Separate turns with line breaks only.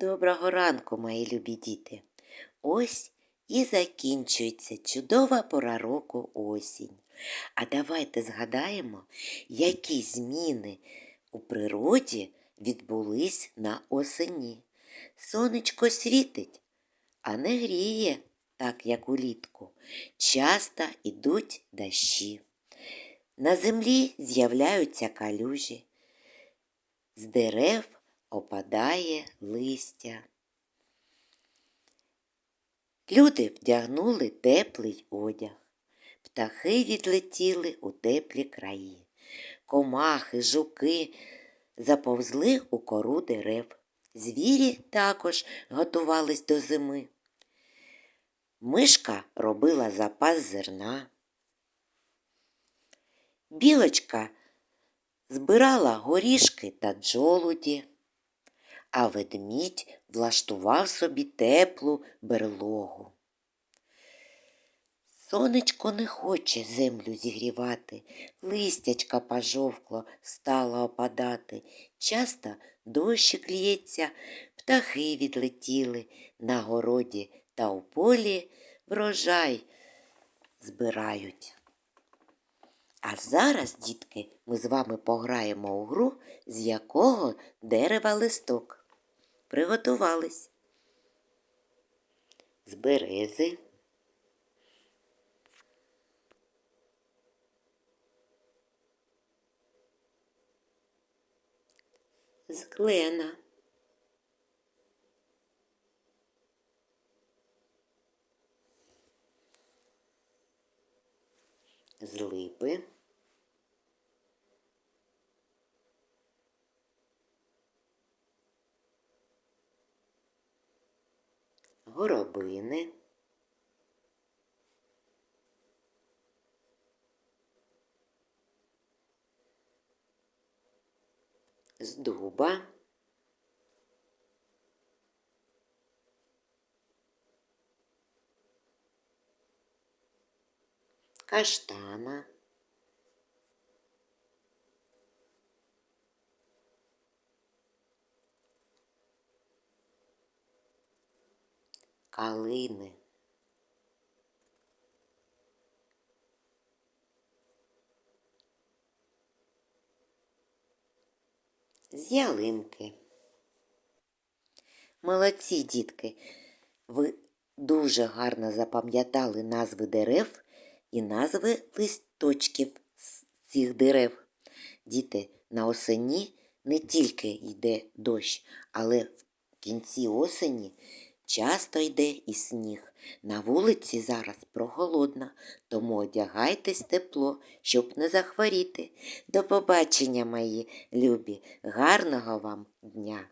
Доброго ранку, мої любі діти. Ось і закінчується чудова пора року осінь. А давайте згадаємо, які зміни у природі відбулись на осені. Сонечко світить, а не гріє, так як улітку. Часто ідуть дощі. На землі з'являються калюжі. З дерев опадає листя. Люди вдягнули теплий одяг, птахи відлетіли у теплі краї, комахи, жуки заповзли у кору дерев. Звірі також готувались до зими. Мишка робила запас зерна. Білочка збирала горішки та джолуді, а ведмідь влаштував собі теплу берлогу. Сонечко не хоче землю зігрівати, листячка пожовкло стало опадати. Часто дощик лється, птахи відлетіли на городі та у полі врожай збирають. А зараз, дітки, ми з вами пограємо у гру, з якого дерева листок. Приготувались. З берези. З клена. З липи. Горобини, з дуба, каштана, калини. З ялинки. Молодці, дітки, ви дуже гарно запам'ятали назви дерев і назви листочків з цих дерев. Діти, на осені не тільки йде дощ, але в кінці осені Часто йде і сніг. На вулиці зараз прохолодно, тому одягайтесь тепло, щоб не захворіти. До побачення, мої любі, гарного вам дня!